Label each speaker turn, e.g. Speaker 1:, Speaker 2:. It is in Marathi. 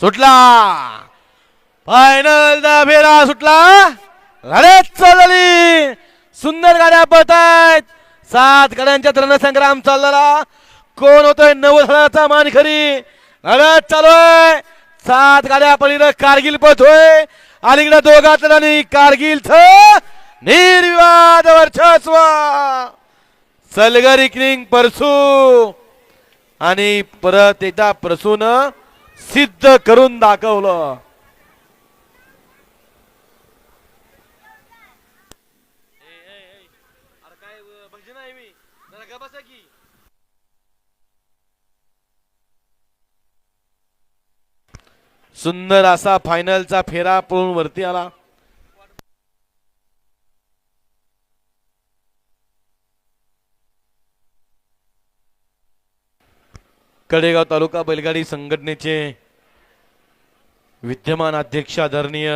Speaker 1: सुटला. फायनल दा फेरा सुटला. लढत चालली. सुंदर गाड्या पळत आहेत सात गाड्यांच्या रणसंग्राम चाललेला कोण होतोय नवद हजाराचा मानखरी लढत चालू आहे. सात गाड्या पलीकडे कारगिल पळतोय. अलीकडे दोघात कारगिल कारगिलच निर्विवाद वर्चस्व. सलगरी किंग परसू आणि परत एकदा प्रसून सिद्ध करून दाखवलं. सुंदर असा फायनलचा फेरा पळून वरती आला. कडेगाव तालुका बैलगाडी संघटनेचे विद्यमान अध्यक्ष आदरणीय